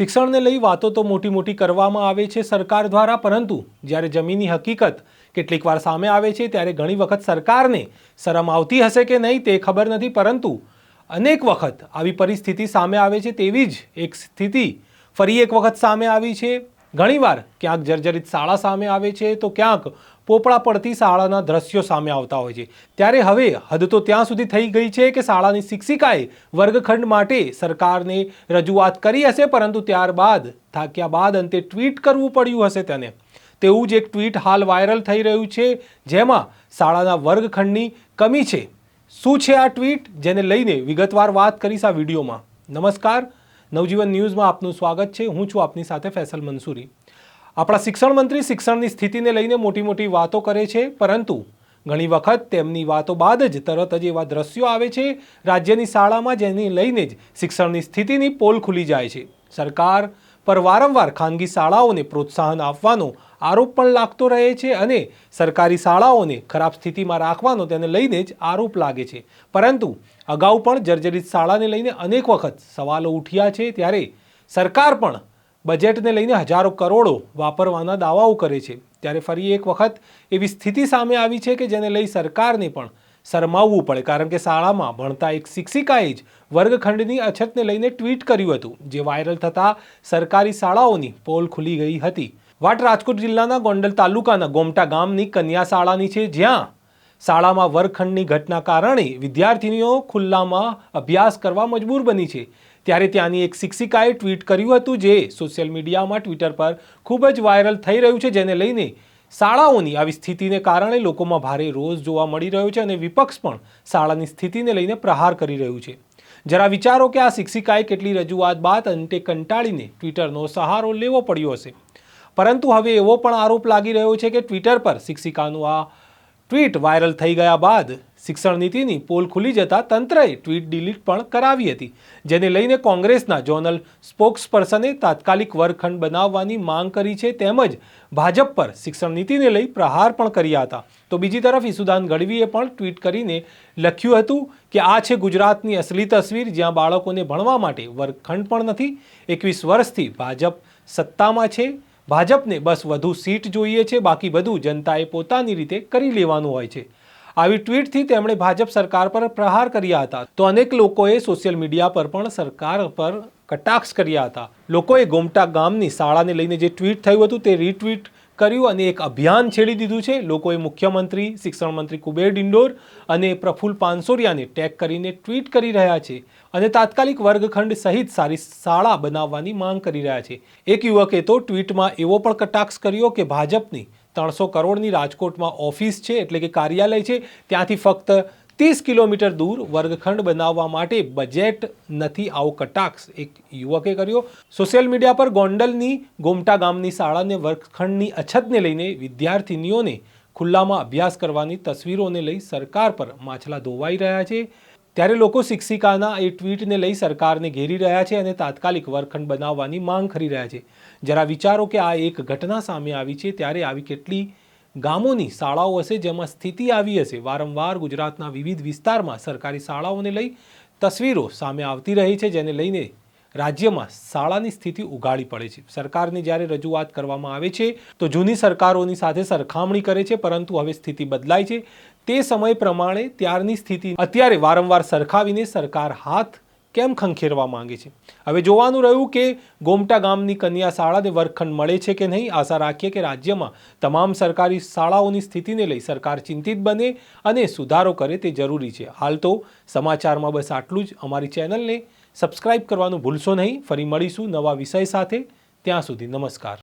શિક્ષણને લઈ વાતો તો મોટી મોટી કરવામાં આવે છે સરકાર દ્વારા, પરંતુ જ્યારે જમીની હકીકત કેટલીક વાર સામે આવે છે, ત્યારે ઘણી વખત સરકારને શરમ આવતી હશે કે નહીં તે ખબર નથી, પરંતુ અનેક વખત આવી પરિસ્થિતિ સામે આવે છે, તેવી જ એક સ્થિતિ ફરી એક વખત સામે આવી છે. ઘણીવાર ક્યાંક જર્જરિત શાળા સામે આવે છે, તો ક્યાંક પોપળા પડતી શાળાના દ્રશ્યો સામે આવતા હોય છે. ત્યારે હવે હદ તો ત્યાં સુધી થઈ ગઈ છે કે શાળાની શિક્ષિકાએ વર્ગખંડ માટે સરકારને રજૂઆત કરી હશે, પરંતુ ત્યારબાદ, થાક્યા બાદ અંતે ટ્વીટ કરવું પડ્યું હશે તેને. તેવું જ એક ટ્વીટ હાલ વાયરલ થઈ રહ્યું છે, જેમાં શાળાના વર્ગખંડની કમી છે. શું છે આ ટ્વીટ? જેને લઈને વિગતવાર વાત કરીશ આ વિડીયોમાં. નમસ્કાર નવજીવન ન્યૂઝમાં આપનું સ્વાગત છે. હું છું આપની સાથે ફેસલ મંસૂરી. આપણા શિક્ષણ મંત્રી શિક્ષણની સ્થિતિને લઈને મોટી મોટી વાતો કરે છે, પરંતુ ઘણી વખત તેમની વાતો બાદ જ તરત જ એવા દ્રશ્યો આવે છે, રાજ્યની શાળામાં જેને લઈને જ શિક્ષણની સ્થિતિની પોલ ખુલી જાય છે. સરકાર પર વારંવાર ખાનગી શાળાઓને પ્રોત્સાહન આપવાનો આરોપ પણ લાગતો રહે છે અને સરકારી શાળાઓને ખરાબ સ્થિતિમાં રાખવાનો તેને લઈને જ આરોપ લાગે છે. પરંતુ અગાઉ પણ જર્જરિત શાળાને લઈને અનેક વખત સવાલો ઉઠ્યા છે ત્યારે સરકાર પણ બજેટને લઈને હજારો કરોડો વાપરવાના દાવાઓ કરે છે. ત્યારે ફરી એક વખત એવી સ્થિતિ સામે આવી છે કે જેને લઈ સરકારને પણ શરમાવવું પડે કારણ કે શાળામાં ભણતા એક શિક્ષિકાએ જ વર્ગખંડની અછતને લઈને ટ્વીટ કર્યું હતું, જે વાયરલ થતાં સરકારી શાળાઓની પોલ ખુલી ગઈ હતી. વાટ રાજકોટ જિલ્લાના ગોંડલ તાલુકાના ગોમટા ગામની કન્યા શાળાની છે, જ્યાં શાળામાં વર્ગખંડની ઘટના કારણે વિદ્યાર્થીનીઓ ખુલ્લામાં અભ્યાસ કરવા મજબૂર બની છે. ત્યારે ત્યાંની એક શિક્ષિકાએ ટ્વીટ કર્યું હતું, જે સોશિયલ મીડિયામાં ટ્વિટર પર ખૂબ જ વાયરલ થઈ રહ્યું છે, જેને લઈને શાળાઓની આવી સ્થિતિને કારણે લોકોમાં ભારે રોષ જોવા મળી રહ્યો છે અને વિપક્ષ પણ શાળાની સ્થિતિને લઈને પ્રહાર કરી રહ્યું છે. જરા વિચારો કે આ શિક્ષિકાએ કેટલી રજૂઆત બાદ અંતે કંટાળીને ટ્વિટરનો સહારો લેવો પડ્યો હશે. પરંતુ હવે એવો પણ આરોપ લાગી રહ્યો છે કે ટ્વિટર પર શિક્ષિકાનું આ ટ્વીટ વાયરલ થઈ ગયા બાદ શિક્ષણ નીતિની પોલ ખુલી જતાં તંત્રએ ટ્વીટ ડિલીટ પણ કરાવી હતી, જેને લઈને કોંગ્રેસના જોનલ સ્પોક્સપર્સને તાત્કાલિક વર્ગખંડ બનાવવાની માંગ કરી છે તેમજ ભાજપ પર શિક્ષણ નીતિને લઈ પ્રહાર પણ કર્યા હતા. તો બીજી તરફ ઈસુદાન ગઢવીએ પણ ટ્વીટ કરીને લખ્યું હતું કે આ છે ગુજરાતની અસલી તસવીર, જ્યાં બાળકોને ભણવા માટે વર્ગખંડ પણ નથી. એકવીસ વર્ષથી ભાજપ સત્તામાં છે. ભાજપને બસ વધુ સીટ જોઈએ છે, બાકી બધું જનતાએ પોતાની રીતે કરી લેવાનું હોય છે. આવી ટ્વીટથી તેમણે ભાજપ સરકાર પર પ્રહાર કર્યા હતા. તો અનેક લોકોએ સોશિયલ મીડિયા પર પણ સરકાર પર કટાક્ષ કર્યા હતા. લોકોએ ગોમટા ગામની શાળાને લઈને જે ટ્વીટ થયું હતું તે રીટ્વીટ કર્યું અને એક અભિયાન છેડી દીધું છે. લોકોએ મુખ્યમંત્રી શિક્ષણ મંત્રી કુબેર ડિંડોર અને પ્રફુલ પાનસોરિયાને ટેગ કરીને ટ્વીટ કરી રહ્યા છે અને તાત્કાલિક વર્ગખંડ સહિત સારી શાળા બનાવવાની માંગ કરી રહ્યા છે. એક યુવકે તો ટ્વીટમાં એવો પણ કટાક્ષ કર્યો કે ભાજપની ત્રણસો કરોડની રાજકોટમાં ઓફિસ છે એટલે કે કાર્યાલય છે. ત્યાંથી ફક્ત ત્રીસ કિલોમીટર દૂર વર્ગખંડ બનાવવા માટે બજેટ નથી આવો કટાક્ષ એક યુવકે કર્યો. સોશિયલ મીડિયા પર ગોંડલની ગોમટા ગામની શાળાને વર્ગખંડની અછતને લઈને વિદ્યાર્થીનીઓને ખુલ્લામાં અભ્યાસ કરવાની તસવીરોને લઈ સરકાર પર માછલા ધોવાઈ રહ્યા છે. ત્યારે લોકો શિક્ષિકાના એ ટ્વીટને લઈ સરકારને ઘેરી રહ્યા છે અને તાત્કાલિક વર્ગખંડ બનાવવાની માંગ કરી રહ્યા છે. જરા વિચારો કે આ એક ઘટના સામે આવી છે, ત્યારે આવી કેટલી ગામોની શાળાઓ હશે જેમાં સ્થિતિ આવી હશે. વારંવાર ગુજરાતના વિવિધ વિસ્તારમાં સરકારી શાળાઓને લઈ તસવીરો સામે આવતી રહી છે, જેને લઈને રાજ્યમાં શાળાની સ્થિતિ ઉગાડી પડે છે. સરકારને જ્યારે રજૂઆત કરવામાં આવે છે, તો જૂની સરકારોની સાથે સરખામણી કરે છે, પરંતુ હવે સ્થિતિ બદલાય છે. તે સમય પ્રમાણે ત્યારની સ્થિતિ અત્યારે વારંવાર સરખાવીને સરકાર હાથ કેમ ખંખેરવા માંગે છે? હવે જોવાનું રહ્યું કે ગોમટા ગામની કન્યા શાળાને વર્ગખંડ મળે છે કે નહીં, આશા રાખીએ કે રાજ્યમાં તમામ સરકારી શાળાઓની સ્થિતિને લઈ સરકાર ચિંતિત બને અને સુધારો કરે તે જરૂરી છે. હાલ તો સમાચારમાં બસ આટલું જ. અમારી ચેનલને સબસ્ક્રાઇબ કરવાનું ભૂલશો નહીં. ફરી મળીશું નવા વિષય સાથે. ત્યાં સુધી નમસ્કાર.